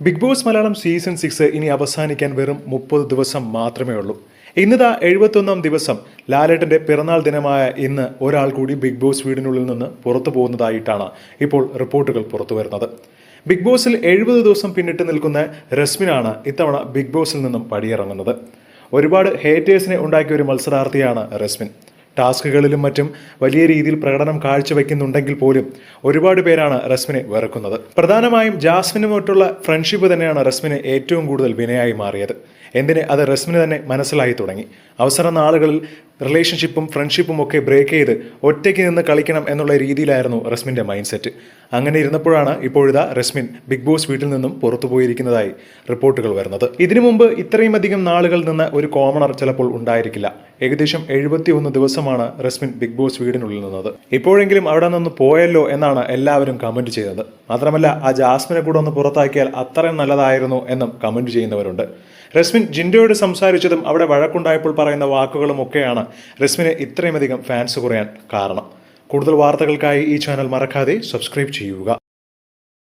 Bigg Boss Malayalam season six ഇനി അവസാനിക്കാൻ വെറും മുപ്പത് ദിവസം മാത്രമേ ഉള്ളൂ. ഇന്നിതാ എഴുപത്തൊന്നാം ദിവസം. ലാലേട്ടന്റെ പിറന്നാൾ ദിനമായ ഇന്ന് ഒരാൾ കൂടി ബിഗ് ബോസ് വീടിനുള്ളിൽ നിന്ന് പുറത്തു പോകുന്നതായിട്ടാണ് ഇപ്പോൾ റിപ്പോർട്ടുകൾ പുറത്തു വരുന്നത്. ബിഗ് ബോസിൽ എഴുപത് ദിവസം പിന്നിട്ട് നിൽക്കുന്ന രശ്മിനാണ് ഇത്തവണ ബിഗ് ബോസിൽ നിന്നും പടിയിറങ്ങുന്നത്. ഒരുപാട് ഹേറ്റേഴ്സിനെ ഉണ്ടാക്കിയ ഒരു മത്സരാർത്ഥിയാണ് രശ്മിൻ ടാസ്കുകളിലും മറ്റും വലിയ രീതിയിൽ പ്രകടനം കാഴ്ചവെക്കുന്നുണ്ടെങ്കിൽ പോലും ഒരുപാട് പേരാണ് റസ്മിനെ വെറുക്കുന്നത്. പ്രധാനമായും ജാസ്മിനുമായിട്ടുള്ള ഫ്രണ്ട്ഷിപ്പ് തന്നെയാണ് റസ്മിനെ ഏറ്റവും കൂടുതൽ വിനയായി മാറിയത്. എന്തിന്? അത് റസ്മിന് തന്നെ മനസ്സിലായി തുടങ്ങി. അവസര നാളുകളിൽ റിലേഷൻഷിപ്പും ഫ്രണ്ട്ഷിപ്പും ഒക്കെ ബ്രേക്ക് ചെയ്ത് ഒറ്റയ്ക്ക് നിന്ന് കളിക്കണം എന്നുള്ള രീതിയിലായിരുന്നു റസ്മിന്റെ മൈൻഡ് സെറ്റ് അങ്ങനെ ഇരുന്നപ്പോഴാണ് ഇപ്പോഴിതാ റസ്മിൻ ബിഗ് ബോസ് വീട്ടിൽ നിന്നും പുറത്തു പോയിരിക്കുന്നതായി റിപ്പോർട്ടുകൾ വരുന്നത്. ഇതിനു മുമ്പ് ഇത്രയും അധികം നാളുകൾ നിന്ന് ഒരു കോമണർ ചിലപ്പോൾ ഉണ്ടായിരിക്കില്ല. ഏകദേശം എഴുപത്തി ഒന്ന് ദിവസമാണ് റസ്മിൻ ബിഗ് ബോസ് വീടിനുള്ളിൽ നിന്നത്. ഇപ്പോഴെങ്കിലും അവിടെ നിന്ന് പോയല്ലോ എന്നാണ് എല്ലാവരും കമന്റ് ചെയ്തത്. മാത്രമല്ല ആ ജാസ്മിനെ കൂടെ ഒന്ന് പുറത്താക്കിയാൽ അത്രയും നല്ലതായിരുന്നു എന്നും കമന്റ് ചെയ്യുന്നവരുണ്ട്. റസ്മിൻ ജിൻഡോയോട് സംസാരിച്ചതും അവിടെ വഴക്കുണ്ടായപ്പോൾ പറയുന്ന വാക്കുകളും ഒക്കെയാണ് റസ്മിന് ഇത്രയുമധികം ഫാൻസ് കുറയാൻ കാരണം. കൂടുതൽ വാർത്തകൾക്കായി ഈ ചാനൽ മറക്കാതെ സബ്സ്ക്രൈബ് ചെയ്യുക.